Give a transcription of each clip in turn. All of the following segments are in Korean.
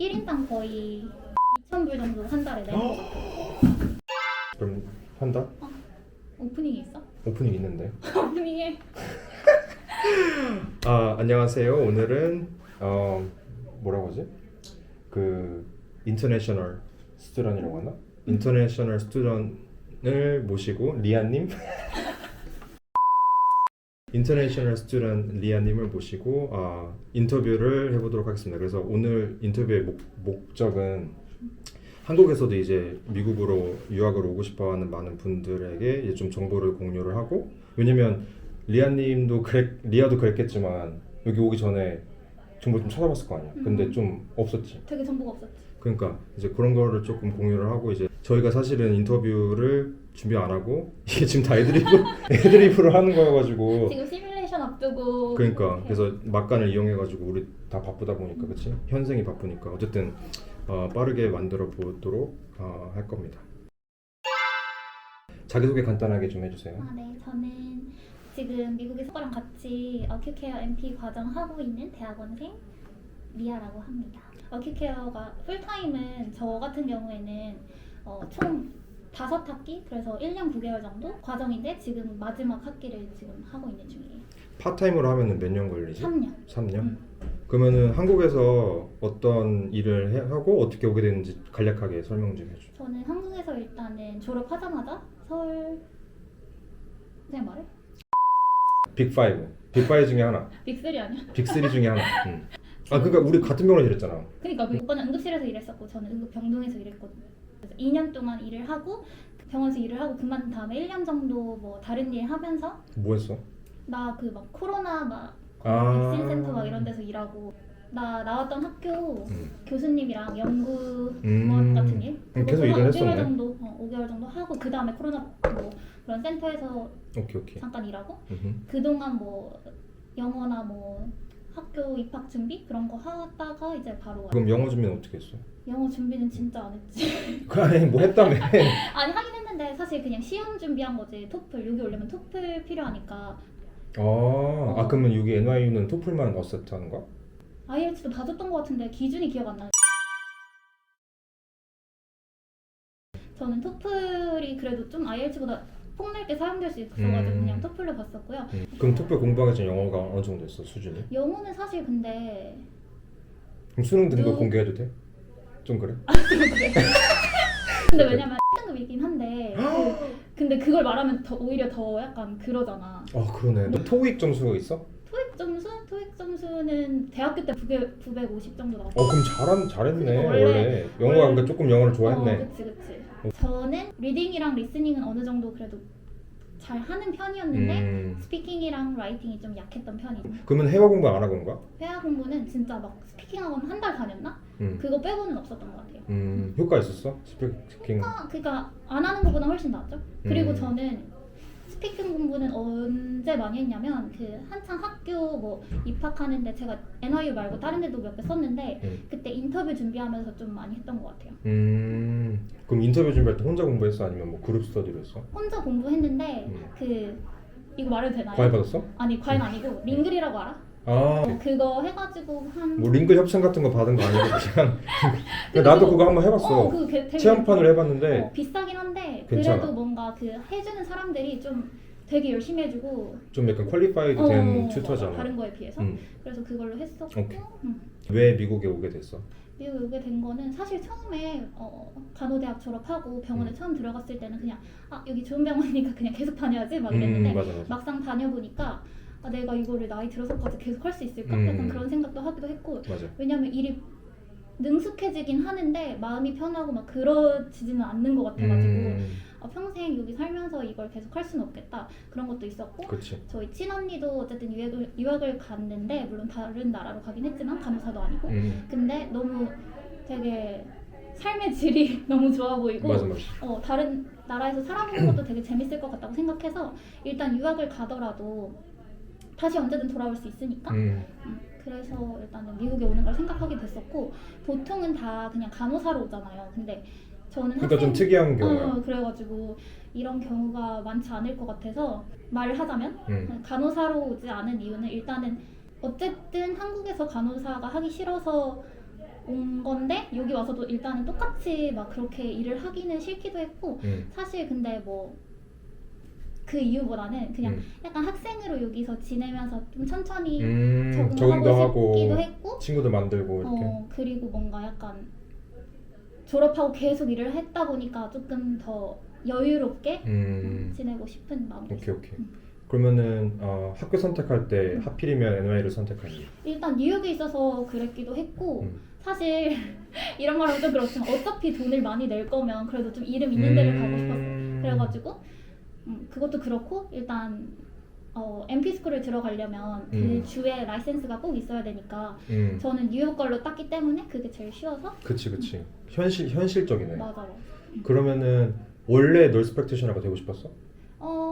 1인당 거의 2,000불 정도 한 달에 내는 것 같아요. 그럼 한 달? 오프닝이 있어? 오프닝 있는데. 오프닝에 아 안녕하세요. 오늘은 어 뭐라고 하지? 그 인터내셔널 스튜던이라고 하나? 인터내셔널 스튜던을 모시고 리아님 인터내셔널 스튜던 리아님을 모시고 아, 인터뷰를 해보도록 하겠습니다. 그래서 오늘 인터뷰의 목, 목적은 한국에서도 이제 미국으로 유학을 오고 싶어하는 많은 분들에게 이제 좀 정보를 공유를 하고 왜냐면 리아님도 그랬 리아도 그랬겠지만 여기 오기 전에 정보 좀 찾아봤을 거 아니야. 근데 음. 좀 없었지. 되게 정보가 없었지. 그러니까 이제 그런 거를 조금 공유를 하고 이제 저희가 사실은 인터뷰를 준비 안 하고 이게 지금 다 애드리브 애드리브를 하는 거여가지고 지금 시뮬레이션 앞두고 그러니까. 그래서 막간을 이용해가지고 우리 다 바쁘다 보니까 그치 현생이 바쁘니까 어쨌든 어, 빠르게 만들어 보도록 어, 할 겁니다. 자기 소개 간단하게 좀 해주세요. 아, 네. 저는 지금 미국에 서랑 같이 어큐케어 MP 과정 하고 있는 대학원생 리아라고 합니다. 어큐케어가 풀타임은 저 같은 경우에는 어, 총 다섯 학기 그래서 1년 9개월 정도 과정인데 지금 마지막 학기를 지금 하고 있는 중이에요. 파타임으로 하면은 몇 년 걸리지? 3년. 3년? 음. 그러면은 한국에서 어떤 일을 해- 하고 어떻게 오게 되는지 간략하게 설명 좀 해줘. 저는 한국에서 일단은 졸업하자마자 서울 그냥 말해? 빅5. 빅5 중에 하나. 빅3 아니야? 빅3 중에 하나. 응. 아 그러니까 우리 같은 병원에 일했잖아. 그러니까 그 오빠는 응급실에서 일했었고 저는 응급 병동에서 일했거든요. 그래서 2년 동안 일을 하고 병원에서 일을 하고 그만둔 다음에 1년 정도 뭐 다른 일 하면서 뭐 했어? 나 그 막 코로나 막 아. 백신 센터 막 이런 데서 일하고 나 나왔던 학교 음. 교수님이랑 연구원 음. 같은 일 음, 계속 일을 한 5개월 했었네. 정도 어, 5개월 정도 하고 그 다음에 코로나 뭐 그런 센터에서 오케이 오케이. 잠깐 일하고 음흠. 그동안 뭐 영어나 뭐 학교 입학 준비 그런 거 하다가 이제 바로 그럼 영어 준비는 어떻게 했어? 영어 준비는 진짜 안 했지. 그 아니 뭐 했다며? 아니 하긴 했는데 사실 그냥 시험 준비한 거지. 토플 여기 오려면 토플 필요하니까 아, 아 그러면 여기 NYU는 토플만 어세트 하는 거야? IELTS도 봐줬던 것 같은데 기준이 기억 안 나요. 저는 토플이 그래도 좀 IELTS보다 폭넓게 사용될 수 있어가지고 음. 그냥 토플로 봤었고요. 음. 그럼 토플 공부하기 전 영어가 어느 정도 됐어 수준이? 영어는 사실 근데 그럼 수능 등급 요- 공개해도 돼? 좀 그래? 근데 왜냐면 등급이긴 한데 그, 근데 그걸 말하면 더 오히려 더 약간 그러잖아. 아 그러네. 너 토익 점수가 있어? 토익 점수? 토익 점수는 대학교 때 900, 950 정도 나왔어. 어 그럼 잘한 잘했네 원래, 원래- 영어가 그러니까 조금 영어를 좋아했네. 어, 그치 그치. 저는 리딩이랑 리스닝은 어느 정도 그래도 잘 하는 편이었는데 음. 스피킹이랑 라이팅이 좀 약했던 편이고 그러면 해외 공부 안 하고 온 거야? 회화 공부는 진짜 막 스피킹 학원 한 달 다녔나? 음. 그거 빼고는 없었던 것 같아요. 음 효과 있었어? 스피킹. 아, 그러니까 안 하는 것보다 훨씬 낫죠. 그리고 음. 저는 스피킹 공부는 언제 많이 했냐면 그 한창 학교 뭐 입학하는데 제가 NYU 말고 다른 데도 몇 개 썼는데 음. 그때 인터뷰 준비하면서 좀 많이 했던 것 같아요. 음. 그럼 인터뷰 준비할 때 혼자 공부했어? 아니면 뭐 그룹 스터디로 했어? 혼자 공부했는데 음. 그 이거 말해도 되나요? 과외 받았어? 아니 과외는 아니고 링글이라고 알아? 아. 어, 그거 해가지고 한 뭐 링글 협찬 같은 거 받은 거 아니고 그냥 근데 나도 그거- 한번 해봤어 어, 되게 체험판을 해봤는데 어, 비싸긴 한데 괜찮아. 그래도 뭔가 그 해주는 사람들이 좀 되게 열심히 해주고 좀 약간 퀄리파이드 어, 된 맞아. 튜터잖아 다른 거에 비해서 음. 그래서 그걸로 했었고 오케이. 음. 왜 미국에 오게 됐어? 미국 오게 된 거는 사실 처음에 어, 간호대학 졸업하고 병원에 음. 처음 들어갔을 때는 그냥 아 여기 좋은 병원이니까 그냥 계속 다녀야지 막 음 이랬는데 맞아 맞아 막상 다녀보니까 아, 내가 이거를 나이 들어서까지 계속 할 수 있을까? 음. 약간 그런 생각도 하기도 했고 맞아. 왜냐면 일이 능숙해지긴 하는데 마음이 편하고 막 그러지지는 않는 것 같아가지고 음, 아, 평생 여기 살면서 이걸 계속 할 수는 없겠다. 그런 것도 있었고 그치 저희 친언니도 어쨌든 유학을, 유학을 갔는데 물론 다른 나라로 가긴 했지만 간호사도 아니고 음, 근데 너무 되게 삶의 질이 너무 좋아 보이고 맞아 맞아. 어, 다른 나라에서 살아보는 것도 되게 재밌을 것 같다고 생각해서 일단 유학을 가더라도 다시 언제든 돌아올 수 있으니까 음, 음, 그래서 일단은 미국에 오는 걸 생각하게 됐었고 보통은 다 그냥 간호사로 오잖아요. 근데 저는 그러니까 좀 특이한 경우야 어, 그래가지고 이런 경우가 많지 않을 것 같아서 말을 하자면 음, 간호사로 오지 않은 이유는 일단은 어쨌든 한국에서 간호사가 하기 싫어서 온 건데 여기 와서도 일단은 똑같이 막 그렇게 일을 하기는 싫기도 했고 음. 사실 근데 뭐 그 이유보다는 그냥 음. 약간 학생으로 여기서 지내면서 좀 천천히 음, 적응하고 적응도 하고 싶기도 했고 친구들 만들고 이렇게. 어 그리고 뭔가 약간 졸업하고 계속 일을 했다 보니까 조금 더 여유롭게 음. 지내고 싶은 마음도 오케이 있어요. 오케이. 음. 그러면은 어, 학교 선택할 때 하필이면 NY를 선택한 이유. 일단 뉴욕에 있어서 그랬기도 했고 음. 사실 이런 말하면 좀 그렇지만 어차피 돈을 많이 낼 거면 그래도 좀 이름 있는 데를 가고 싶었어. 음. 그래가지고 음, 그것도 그렇고 일단 어, MP 스쿨을 들어가려면 그 음. 주에 라이센스가 꼭 있어야 되니까 음. 저는 뉴욕 걸로 땄기 때문에 그게 제일 쉬워서 그치 그치. 현실 현실적이네. 맞아요. 그러면은 원래 널스 프랙티셔너가 되고 싶었어?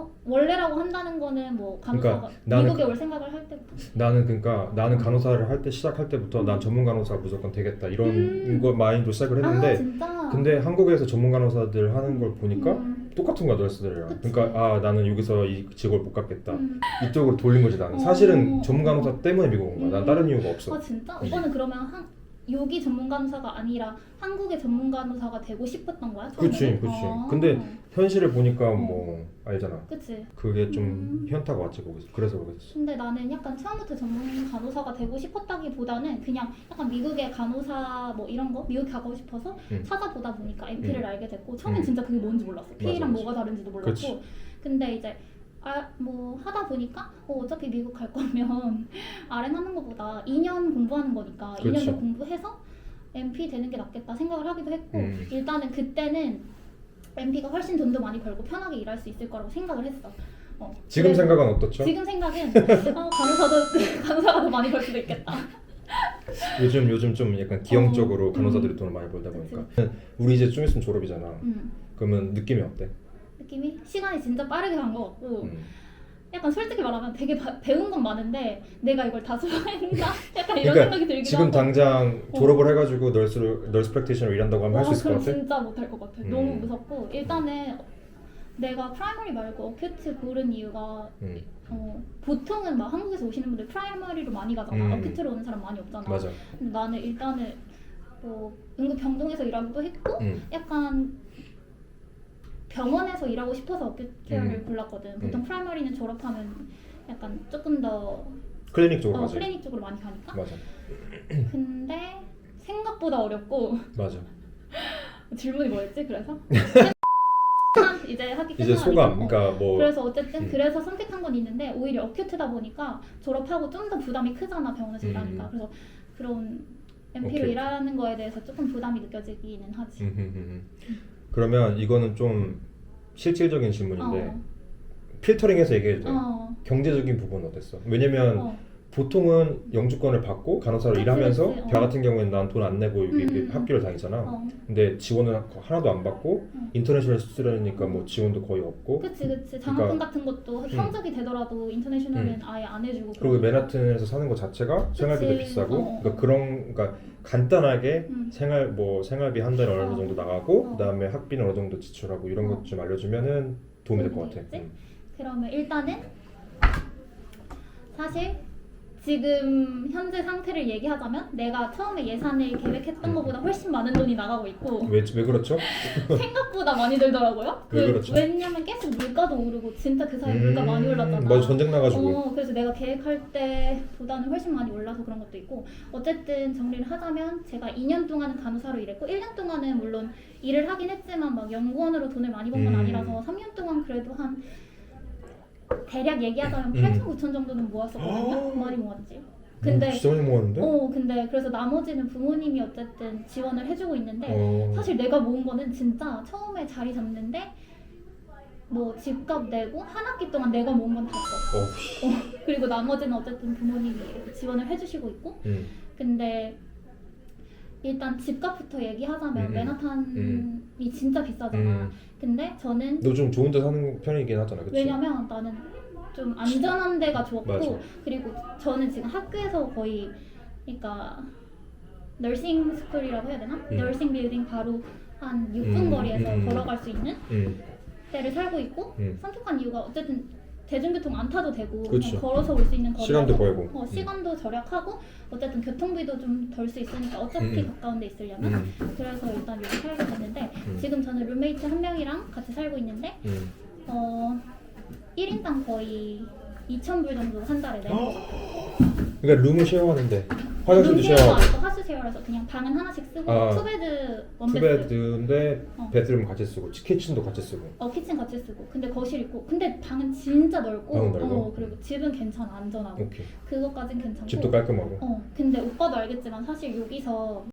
어 원래라고 한다는 거는 뭐 간호사가 그러니까 나는 미국에 그- 올 생각을 할 때부터 나는 그러니까 나는 간호사를 할 때 시작할 때부터 난 전문 간호사가 무조건 되겠다 이런 음. 거 마인드로 시작을 아 했는데 진짜 근데 한국에서 전문 간호사들 하는 걸 보니까 음, 똑같은 거야 널스들이랑 그치. 그러니까 아 나는 여기서 이 직업을 못 갖겠다 음. 이쪽으로 돌린 거지 나는 어. 사실은 전문 간호사 때문에 미국 온 거야 난 음. 다른 이유가 없어 아 진짜 음. 오빠는 그러면 한 여기 전문 간호사가 아니라 한국의 전문 간호사가 되고 싶었던 거야? 그치, 그치. 아. 근데 현실을 보니까 뭐 알잖아 그치. 그게 좀 음. 현타가 왔지 거기서 그래서 거기서 근데 나는 약간 처음부터 전문 간호사가 되고 싶었다기보다는 그냥 약간 미국의 간호사 뭐 이런 거 미국 가고 싶어서 음. 찾아보다 보니까 MP를 음. 알게 됐고 처음엔 음. 진짜 그게 뭔지 몰랐어. P랑 맞아. 뭐가 다른지도 몰랐고. 그치. 근데 이제 아, 뭐 하다 보니까 어, 어차피 미국 갈 거면 RN 하는 것보다 2년 공부하는 거니까 그치. 2년 더 공부해서 MP 되는 게 낫겠다 생각을 하기도 했고 음. 일단은 그때는 MP가 훨씬 돈도 많이 벌고 편하게 일할 수 있을 거라고 생각을 했어. 어, 지금 그래서- 생각은 어떻죠? 지금 생각은 어, 간호사도 간호사가 더 많이 벌 수도 있겠다. 요즘 요즘 좀 약간 기형적으로 어, 간호사들이 음. 돈을 많이 벌다 보니까 우리 이제 좀 있으면 졸업이잖아 음, 그러면 느낌이 어때? 느낌이 시간이 진짜 빠르게 간 것 같고 음. 약간 솔직히 말하면 되게 바- 배운 건 많은데 내가 이걸 다 수강했나? 약간 이런 그러니까 생각이 들기도 지금 하고. 당장 어. 졸업을 해가지고 널스로 널스 프랙티셔너 일한다고 하면 할수 와, 있을 것 그럼 같아? 진짜 못할 것 같아. 음. 너무 무섭고 일단은 내가 프라이머리 말고 어큐트 고른 이유가 음. 어, 보통은 막 한국에서 오시는 분들 프라이머리로 많이 가잖아. 음. 어큐트로 오는 사람 많이 없잖아. 맞아 근데 나는 일단은 뭐 응급 병동에서 일하기도 했고 음. 약간 병원에서 일하고 싶어서 어큐 케어를 음. 골랐거든. 보통 음. 프라이머리는 졸업하면 약간 조금 더 클리닉 쪽으로 어, 가지 클리닉 쪽으로 많이 가니까. 맞아 근데 생각보다 어렵고 맞아 질문이 뭐였지? 그래서 이제 학기 이제. 소감 어. 그러니까 뭐 그래서 어쨌든 음. 그래서 선택한 건 있는데 오히려 어큐트다 보니까 졸업하고 좀 더 부담이 크잖아 병원에서 음. 일하니까 그래서 그런 MP로 오케이. 일하는 거에 대해서 조금 부담이 느껴지기는 하지. 음, 음, 음, 음. 그러면 이거는 좀 실질적인 질문인데 어. 필터링해서 얘기해도 돼 어. 경제적인 부분은 어땠어? 왜냐면 어. 보통은 영주권을 받고 간호사로 그치, 일하면서 그치, 어. 저 같은 경우에는 난 돈 안 내고 여기 음. 학교를 다니잖아. 어. 근데 지원은 하나도 안 받고 음. 인터내셔널 스튜던이니까 뭐 지원도 거의 없고 그치 그치 장학금 그러니까- 같은 것도 성적이 되더라도 인터내셔널은 아예 안 해주고 그리고 그러니까. 맨하튼에서 사는 것 자체가 생활비도 그치. 비싸고 어. 그러니까 그런 그러니까 간단하게 음. 생활 뭐 생활비 한 달에 어느 어. 정도 나가고 어. 그다음에 학비는 어느 정도 지출하고 이런 어. 것좀 알려주면은 도움이 될것 같아. 되겠지? 음. 그러면 일단은 사실 지금 현재 상태를 얘기하자면 내가 처음에 예산을 계획했던 음. 것보다 훨씬 많은 돈이 나가고 있고 왜, 왜 그렇죠? 생각보다 많이 들더라고요. 왜 그렇죠? 왜냐면 계속 물가도 오르고 진짜 그 사이 물가 많이 올랐잖아. 음, 맞아 전쟁 나가지고 어, 그래서 내가 계획할 때보다는 훨씬 많이 올라서 그런 것도 있고 어쨌든 정리를 하자면 제가 2년 동안은 간호사로 일했고 1년 동안은 물론 일을 하긴 했지만 막 연구원으로 돈을 많이 번 건 음. 아니라서 3년 동안 그래도 한 대략 얘기하자면 음. 8천 9천 정도는 모았었거든요. 많이 모았지. 근데 음, 진짜 많이 모았는데? 어 근데 그래서 나머지는 부모님이 어쨌든 지원을 해주고 있는데 어. 사실 내가 모은 거는 진짜 처음에 자리 잡는데 뭐 집값 내고 한 학기 동안 내가 모은 건다 써. 씨. 그리고 나머지는 어쨌든 부모님이 지원을 해주시고 있고 음. 근데 일단 집값부터 얘기하자면 음, 음. 맨하탄이 진짜 비싸잖아. 음. 근데 저는 너 좀 좋은 데 사는 편이긴 하잖아, 그치? 왜냐면 나는 좀 안전한 데가 좋았고 맞아. 그리고 저는 지금 학교에서 거의 그러니까 너싱 스쿨이라고 해야 되나? 음. 너싱 빌딩 바로 한 6분 음, 거리에서 음, 음. 걸어갈 수 있는 음. 데를 살고 있고 음. 선택한 이유가 어쨌든 대중교통 안 타도 되고. 그냥 걸어서 올 수 있는 거리라서 시간도 벌고. 어, 시간도 절약하고 어쨌든 교통비도 좀 덜 수 있으니까 어차피 음. 가까운 데 있으려면 음, 그래서 일단 여기 살게 됐는데 음. 지금 저는 룸메이트 한 명이랑 같이 살고 있는데 음. 어 1인당 거의 2,000불 정도 한 달에 내고 그러니까 룸을 쉐어하는데 화장실도 쉐어하고 쉐어라서 그냥 방은 하나씩 쓰고 아. 투베드 원베드 투베드인데 어. 베드룸 같이 쓰고 키친도 같이 쓰고 어 키친 같이 쓰고 근데 거실 있고 근데 방은 진짜 넓고 방은 넓어? 어 그리고 집은 괜찮아 안전하고 오케이 그것까진 괜찮고 집도 깔끔하고 어 근데 오빠도 알겠지만 사실 여기서